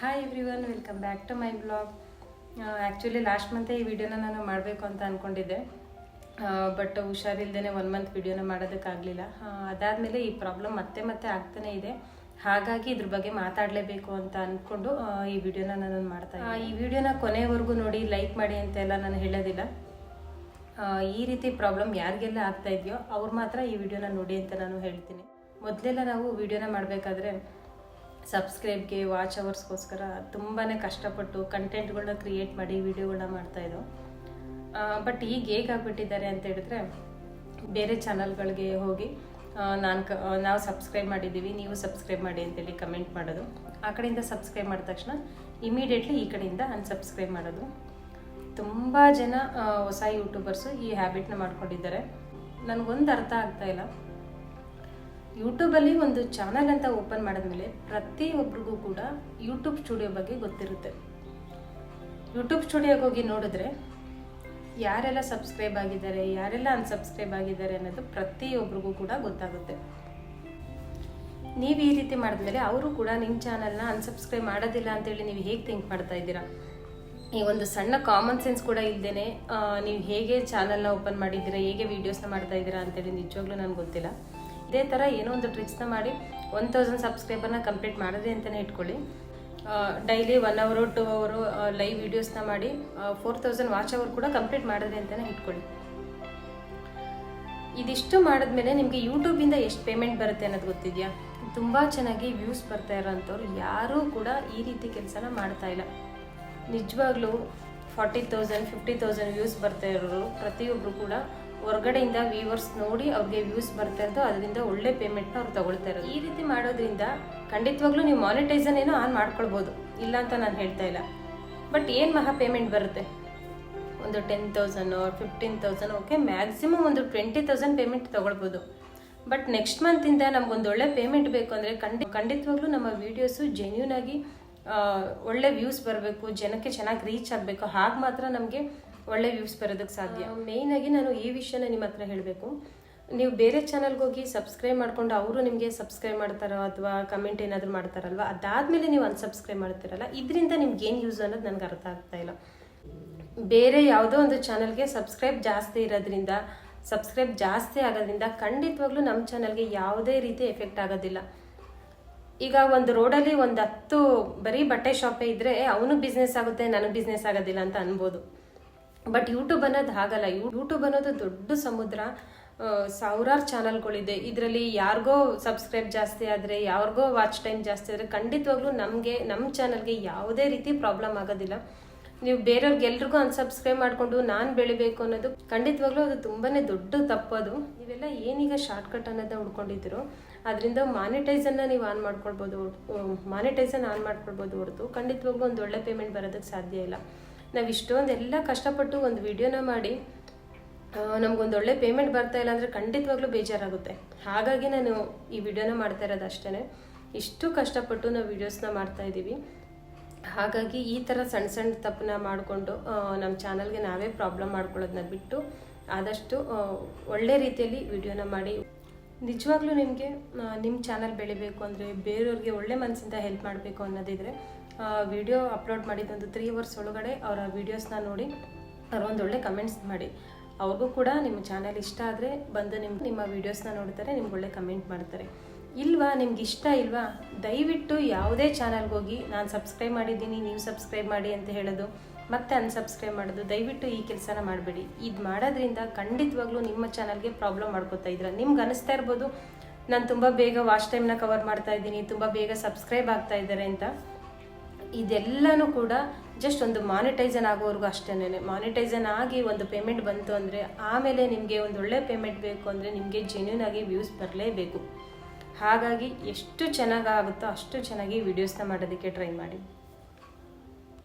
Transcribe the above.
Hi every one welcome back to my blog actually last ಮಂತೇ ಈ ವಿಡಿಯೋನ ನಾನು ಮಾಡಬೇಕು ಅಂತ ಅಂದ್ಕೊಂಡಿದ್ದೆ ಬಟ್ ಹುಷಾರಿಲ್ದೇ ಒನ್ ಮಂತ್ ವಿಡಿಯೋನ ಮಾಡೋದಕ್ಕಾಗಲಿಲ್ಲ. ಅದಾದಮೇಲೆ ಈ ಪ್ರಾಬ್ಲಮ್ ಮತ್ತೆ ಮತ್ತೆ ಆಗ್ತಾನೇ ಇದೆ. ಹಾಗಾಗಿ ಇದ್ರ ಬಗ್ಗೆ ಮಾತಾಡಲೇಬೇಕು ಅಂತ ಅಂದ್ಕೊಂಡು ಈ ವಿಡಿಯೋನ ನಾನು ಮಾಡ್ತಾ. ಈ ವಿಡಿಯೋನ ಕೊನೆವರೆಗೂ ನೋಡಿ ಲೈಕ್ ಮಾಡಿ ಅಂತೆಲ್ಲ ನಾನು ಹೇಳೋದಿಲ್ಲ. ಈ ರೀತಿ ಪ್ರಾಬ್ಲಮ್ ಯಾರಿಗೆಲ್ಲ ಆಗ್ತಾ ಇದೆಯೋ ಅವ್ರು ಮಾತ್ರ ಈ ವಿಡಿಯೋನ ನೋಡಿ ಅಂತ ನಾನು ಹೇಳ್ತೀನಿ. ಮೊದಲೆಲ್ಲ ನಾವು ವಿಡಿಯೋನ ಮಾಡಬೇಕಾದ್ರೆ ಸಬ್ಸ್ಕ್ರೈಬ್ಗೆ ವಾಚ್ ಅವರ್ಸ್ಗೋಸ್ಕರ ತುಂಬಾ ಕಷ್ಟಪಟ್ಟು ಕಂಟೆಂಟ್ಗಳನ್ನ ಕ್ರಿಯೇಟ್ ಮಾಡಿ ವಿಡಿಯೋಗಳನ್ನ ಮಾಡ್ತಾಯಿದ್ದೋ ಬಟ್ ಈಗ ಹೇಗಾಗ್ಬಿಟ್ಟಿದ್ದಾರೆ ಅಂತ ಹೇಳಿದ್ರೆ, ಬೇರೆ ಚಾನಲ್ಗಳಿಗೆ ಹೋಗಿ ನಾನು ಕ, ನಾವು ಸಬ್ಸ್ಕ್ರೈಬ್ ಮಾಡಿದ್ದೀವಿ, ನೀವು ಸಬ್ಸ್ಕ್ರೈಬ್ ಮಾಡಿ ಅಂತೇಳಿ ಕಮೆಂಟ್ ಮಾಡೋದು. ಆ ಕಡೆಯಿಂದ ಸಬ್ಸ್ಕ್ರೈಬ್ ಮಾಡಿದ ತಕ್ಷಣ ಇಮಿಡಿಯೇಟ್ಲಿ ಈ ಕಡೆಯಿಂದ ಅನ್ಸಬ್ಸ್ಕ್ರೈಬ್ ಮಾಡೋದು. ತುಂಬ ಜನ ಹೊಸ ಯೂಟ್ಯೂಬರ್ಸು ಈ ಹ್ಯಾಬಿಟ್ನ ಮಾಡ್ಕೊಂಡಿದ್ದಾರೆ. ನನಗೊಂದು ಅರ್ಥ ಆಗ್ತಾಯಿಲ್ಲ ಯೂಟ್ಯೂಬಲ್ಲಿ ಒಂದು ಚಾನಲ್ ಅಂತ ಓಪನ್ ಮಾಡಿದ್ಮೇಲೆ ಪ್ರತಿಯೊಬ್ಬರಿಗೂ ಕೂಡ ಯೂಟ್ಯೂಬ್ ಸ್ಟುಡಿಯೋ ಬಗ್ಗೆ ಗೊತ್ತಿರುತ್ತೆ. ಯೂಟ್ಯೂಬ್ ಸ್ಟುಡಿಯೋಗೆ ಹೋಗಿ ನೋಡಿದ್ರೆ ಯಾರೆಲ್ಲ ಸಬ್ಸ್ಕ್ರೈಬ್ ಆಗಿದ್ದಾರೆ, ಯಾರೆಲ್ಲ ಅನ್ಸಬ್ಸ್ಕ್ರೈಬ್ ಆಗಿದ್ದಾರೆ ಅನ್ನೋದು ಪ್ರತಿಯೊಬ್ಬರಿಗೂ ಕೂಡ ಗೊತ್ತಾಗುತ್ತೆ. ನೀವು ಈ ರೀತಿ ಮಾಡಿದ್ಮೇಲೆ ಅವರು ಕೂಡ ನಿಮ್ಮ ಚಾನಲ್ನ ಅನ್ಸಬ್ಸ್ಕ್ರೈಬ್ ಮಾಡೋದಿಲ್ಲ ಅಂತೇಳಿ ನೀವು ಹೇಗೆ ಥಿಂಕ್ ಮಾಡ್ತಾ ಇದ್ದೀರಾ? ಈ ಒಂದು ಸಣ್ಣ ಕಾಮನ್ ಸೆನ್ಸ್ ಕೂಡ ಇಲ್ಲದೇ ನೀವು ಹೇಗೆ ಚಾನಲ್ನ ಓಪನ್ ಮಾಡಿದ್ದೀರಾ, ಹೇಗೆ ವೀಡಿಯೋಸ್ನ ಮಾಡ್ತಾ ಇದ್ದೀರಾ ಅಂತೇಳಿ ನಿಜವಾಗ್ಲೂ ನನಗೆ ಗೊತ್ತಿಲ್ಲ. ಇದೇ ಥರ ಏನೋ ಒಂದು ಟ್ರಿಕ್ಸ್ನ ಮಾಡಿ ಒನ್ ತೌಸಂಡ್ ಸಬ್ಸ್ಕ್ರೈಬರ್ನ ಕಂಪ್ಲೀಟ್ ಮಾಡಿದೆ ಅಂತಲೇ ಇಟ್ಕೊಳ್ಳಿ. Daily one hour two hour live ವೀಡಿಯೋಸ್ನ ಮಾಡಿ ಫೋರ್ ತೌಸಂಡ್ ವಾಚ್ ಅವರ್ ಕೂಡ ಕಂಪ್ಲೀಟ್ ಮಾಡಿದೆ ಅಂತಲೇ ಇಟ್ಕೊಳ್ಳಿ. ಇದಿಷ್ಟು ಮಾಡಿದ್ಮೇಲೆ ನಿಮಗೆ ಯೂಟ್ಯೂಬಿಂದ ಎಷ್ಟು ಪೇಮೆಂಟ್ ಬರುತ್ತೆ ಅನ್ನೋದು ಗೊತ್ತಿದೆಯಾ? ತುಂಬ ಚೆನ್ನಾಗಿ ವ್ಯೂಸ್ ಬರ್ತಾ ಇರೋಂಥವ್ರು ಯಾರೂ ಕೂಡ ಈ ರೀತಿ ಕೆಲಸನ ಮಾಡ್ತಾ ಇಲ್ಲ. ನಿಜವಾಗ್ಲೂ forty thousand fifty thousand views ಬರ್ತಾ ಇರೋರು ಪ್ರತಿಯೊಬ್ಬರು ಕೂಡ ಹೊರಗಡೆಯಿಂದ ವ್ಯೂವರ್ಸ್ ನೋಡಿ ಅವ್ರಿಗೆ ವ್ಯೂಸ್ ಬರ್ತಾ ಇರ್ತೋ ಅದರಿಂದ ಒಳ್ಳೆ ಪೇಮೆಂಟ್ನ ಅವ್ರು ತಗೊಳ್ತಾ ಇರೋದು. ಈ ರೀತಿ ಮಾಡೋದ್ರಿಂದ ಖಂಡಿತವಾಗ್ಲೂ ನೀವು ಮಾನಿಟೈಸನ್ ಏನೋ ಆನ್ ಮಾಡ್ಕೊಳ್ಬೋದು. ಇಲ್ಲ ಅಂತ ನಾನು ಹೇಳ್ತಾ ಇಲ್ಲ. ಬಟ್ ಏನು ಮಹಾ ಪೇಮೆಂಟ್ ಬರುತ್ತೆ? ಒಂದು ten thousand fifteen thousand okay maximum ಒಂದು ಟ್ವೆಂಟಿ ತೌಸಂಡ್ ಪೇಮೆಂಟ್ ತೊಗೊಳ್ಬೋದು. ಬಟ್ ನೆಕ್ಸ್ಟ್ ಮಂತಿಂದ ನಮ್ಗೊಂದು ಒಳ್ಳೆ ಪೇಮೆಂಟ್ ಬೇಕು ಅಂದರೆ ಖಂಡಿ ಖಂಡಿತವಾಗ್ಲೂ ನಮ್ಮ ವೀಡಿಯೋಸು ಜೆನ್ಯೂನ್ ಆಗಿ ಒಳ್ಳೆ ವ್ಯೂಸ್ ಬರಬೇಕು, ಜನಕ್ಕೆ ಚೆನ್ನಾಗಿ ರೀಚ್ ಆಗಬೇಕು. ಹಾಗೆ ಮಾತ್ರ ನಮಗೆ ಒಳ್ಳೆ ವ್ಯೂಸ್ ಬರೋದಕ್ಕೆ ಸಾಧ್ಯ. ಮೇಯ್ನಾಗಿ ನಾನು ಈ ವಿಷಯನ ನಿಮ್ಮ ಹತ್ರ ಹೇಳಬೇಕು. ನೀವು ಬೇರೆ ಚಾನಲ್ಗೆ ಹೋಗಿ ಸಬ್ಸ್ಕ್ರೈಬ್ ಮಾಡ್ಕೊಂಡು ಅವರು ನಿಮಗೆ ಸಬ್ಸ್ಕ್ರೈಬ್ ಮಾಡ್ತಾರೋ ಅಥವಾ ಕಮೆಂಟ್ ಏನಾದರೂ ಮಾಡ್ತಾರಲ್ವ? ಅದಾದಮೇಲೆ ನೀವು ಅನ್ಸಬ್ಸ್ಕ್ರೈಬ್ ಮಾಡ್ತೀರಲ್ಲ, ಇದರಿಂದ ನಿಮ್ಗೆ ಏನು ಯೂಸ್ ಅನ್ನೋದು ನನಗೆ ಅರ್ಥ ಆಗ್ತಾ ಇಲ್ಲ. ಬೇರೆ ಯಾವುದೋ ಒಂದು ಚಾನಲ್ಗೆ ಸಬ್ಸ್ಕ್ರೈಬ್ ಜಾಸ್ತಿ ಇರೋದ್ರಿಂದ ಸಬ್ಸ್ಕ್ರೈಬ್ ಜಾಸ್ತಿ ಆಗೋದ್ರಿಂದ ಖಂಡಿತವಾಗ್ಲೂ ನಮ್ಮ ಚಾನಲ್ಗೆ ಯಾವುದೇ ರೀತಿ ಎಫೆಕ್ಟ್ ಆಗೋದಿಲ್ಲ. ಈಗ ಒಂದು ರೋಡಲ್ಲಿ ಒಂದು ಹತ್ತು ಬರೀ ಬಟ್ಟೆ ಶಾಪೇ ಇದ್ದರೆ ಅವನು ಬಿಸ್ನೆಸ್ ಆಗುತ್ತೆ, ನನಗೆ ಬಿಸ್ನೆಸ್ ಆಗೋದಿಲ್ಲ ಅಂತ ಅನ್ಬೋದು. ಬಟ್ ಯೂಟ್ಯೂಬ್ ಅನ್ನೋದು ಆಗಲ್ಲ ಯೂಟ್ಯೂಬ್ ಅನ್ನೋದು ದೊಡ್ಡ ಸಮುದ್ರ. ಸಾವಿರಾರು ಚಾನಲ್ಗಳಿದೆ. ಇದರಲ್ಲಿ ಯಾರಿಗೋ ಸಬ್ಸ್ಕ್ರೈಬ್ ಜಾಸ್ತಿ ಆದರೆ, ಯಾರಿಗೋ ವಾಚ್ ಟೈಮ್ ಜಾಸ್ತಿ ಆದರೆ ಖಂಡಿತವಾಗ್ಲೂ ನಮಗೆ ನಮ್ಮ ಚಾನಲ್ಗೆ ಯಾವುದೇ ರೀತಿ ಪ್ರಾಬ್ಲಮ್ ಆಗೋದಿಲ್ಲ. ನೀವು ಬೇರೆಯವ್ರಿಗೆ ಎಲ್ರಿಗೂ ಅನ್ಸಬ್ಸ್ಕ್ರೈಬ್ ಮಾಡಿಕೊಂಡು ನಾನು ಬೆಳಿಬೇಕು ಅನ್ನೋದು ಖಂಡಿತವಾಗ್ಲೂ ಅದು ತುಂಬಾ ದೊಡ್ಡ ತಪ್ಪದು ನೀವೆಲ್ಲ ಏನೀಗ ಶಾರ್ಟ್ಕಟ್ ಅನ್ನೋದನ್ನ ಉಡ್ಕೊಂಡಿದ್ರು ಅದರಿಂದ ಮಾನಿಟೈಸನ್ನ ನೀವು ಆನ್ ಮಾಡ್ಕೊಳ್ಬೋದು. ಮಾನಿಟೈಸನ್ ಆನ್ ಮಾಡ್ಕೊಳ್ಬೋದು ಹೊರತು ಖಂಡಿತವಾಗ್ಲೂ ಒಂದು ಒಳ್ಳೆ ಪೇಮೆಂಟ್ ಬರೋದಕ್ಕೆ ಸಾಧ್ಯ ಇಲ್ಲ. ನಾವು ಇಷ್ಟೊಂದೆಲ್ಲ ಕಷ್ಟಪಟ್ಟು ಒಂದು ವಿಡಿಯೋನ ಮಾಡಿ ನಮಗೊಂದು ಒಳ್ಳೆ ಪೇಮೆಂಟ್ ಬರ್ತಾ ಇಲ್ಲ ಅಂದರೆ ಖಂಡಿತವಾಗ್ಲೂ ಬೇಜಾರಾಗುತ್ತೆ. ಹಾಗಾಗಿ ನಾನು ಈ ವಿಡಿಯೋನ ಮಾಡ್ತಾ ಇರೋದು ಅಷ್ಟೇ ಇಷ್ಟು ಕಷ್ಟಪಟ್ಟು ನಾವು ವಿಡಿಯೋಸ್ನ ಮಾಡ್ತಾ ಇದ್ದೀವಿ ಹಾಗಾಗಿ ಈ ಥರ ಸಣ್ಣ ಸಣ್ಣ ತಪ್ಪನ್ನ ಮಾಡಿಕೊಂಡು ನಮ್ಮ ಚಾನಲ್ಗೆ ನಾವೇ ಪ್ರಾಬ್ಲಮ್ ಮಾಡ್ಕೊಳ್ಳೋದನ್ನ ಬಿಟ್ಟು ಆದಷ್ಟು ಒಳ್ಳೆ ರೀತಿಯಲ್ಲಿ ವಿಡಿಯೋನ ಮಾಡಿ. ನಿಜವಾಗ್ಲೂ ನಿಮಗೆ ನಿಮ್ಮ ಚಾನಲ್ ಬೆಳಿಬೇಕು ಅಂದರೆ ಬೇರೆಯವ್ರಿಗೆ ಒಳ್ಳೆ ಮನಸ್ಸಿಂದ ಹೆಲ್ಪ್ ಮಾಡಬೇಕು ಅನ್ನೋದಿದ್ರೆ ವಿಡಿಯೋ ಅಪ್ಲೋಡ್ ಮಾಡಿದ್ದೊಂದು ತ್ರೀ ಅವರ್ಸ್ ಒಳಗಡೆ ಅವರ ವೀಡಿಯೋಸ್ನ ನೋಡಿ, ಅವ್ರು ಒಂದು ಒಳ್ಳೆ ಕಮೆಂಟ್ಸ್ ಮಾಡಿ. ಅವ್ರಿಗೂ ಕೂಡ ನಿಮ್ಮ ಚಾನಲ್ ಇಷ್ಟ ಆದರೆ ಬಂದು ನಿಮ್ಮ ನಿಮ್ಮ ವೀಡಿಯೋಸ್ನ ನೋಡ್ತಾರೆ, ನಿಮ್ಗೆ ಒಳ್ಳೆ ಕಮೆಂಟ್ ಮಾಡ್ತಾರೆ. ಇಲ್ವಾ? ನಿಮ್ಗೆ ಇಷ್ಟ ಇಲ್ವಾ? ದಯವಿಟ್ಟು ಯಾವುದೇ ಚಾನಲ್ಗೆ ಹೋಗಿ, ನಾನು ಸಬ್ಸ್ಕ್ರೈಬ್ ಮಾಡಿದ್ದೀನಿ, ನೀವು ಸಬ್ಸ್ಕ್ರೈಬ್ ಮಾಡಿ ಅಂತ ಹೇಳೋದು, ಮತ್ತೆ ಅನ್ಸಬ್ಸ್ಕ್ರೈಬ್ ಮಾಡೋದು, ದಯವಿಟ್ಟು ಈ ಕೆಲಸನ ಮಾಡಬೇಡಿ. ಇದು ಮಾಡೋದ್ರಿಂದ ಖಂಡಿತವಾಗ್ಲೂ ನಿಮ್ಮ ಚಾನಲ್ಗೆ ಪ್ರಾಬ್ಲಮ್ ಮಾಡ್ಕೋತಾ ಇದ್ದೀರಾ ನಿಮ್ಗೆ ಅನಿಸ್ತಾ ಇರ್ಬೋದು, ನಾನು ತುಂಬ ಬೇಗ ವಾಚ್ ಟೈಮ್ನ ಕವರ್ ಮಾಡ್ತಾ ಇದ್ದೀನಿ, ತುಂಬ ಬೇಗ ಸಬ್ಸ್ಕ್ರೈಬ್ ಆಗ್ತಾ ಇದ್ದಾರೆ ಅಂತ. ಇದೆಲ್ಲನೂ ಕೂಡ ಜಸ್ಟ್ ಒಂದು ಮಾನಿಟೈಸನ್ ಆಗೋವರೆಗೂ ಅಷ್ಟೇನೆ ಮಾನಿಟೈಸನ್ ಆಗಿ ಒಂದು ಪೇಮೆಂಟ್ ಬಂತು ಅಂದರೆ ಆಮೇಲೆ ನಿಮಗೆ ಒಂದು ಒಳ್ಳೆ ಪೇಮೆಂಟ್ ಬೇಕು ಅಂದರೆ ನಿಮಗೆ ಜೆನ್ಯೂನ್ ಆಗಿ ವ್ಯೂಸ್ ಬರಲೇಬೇಕು. ಹಾಗಾಗಿ ಎಷ್ಟು ಚೆನ್ನಾಗಾಗುತ್ತೋ ಅಷ್ಟು ಚೆನ್ನಾಗಿ ವೀಡಿಯೋಸ್ನ ಮಾಡೋದಕ್ಕೆ ಟ್ರೈ ಮಾಡಿ.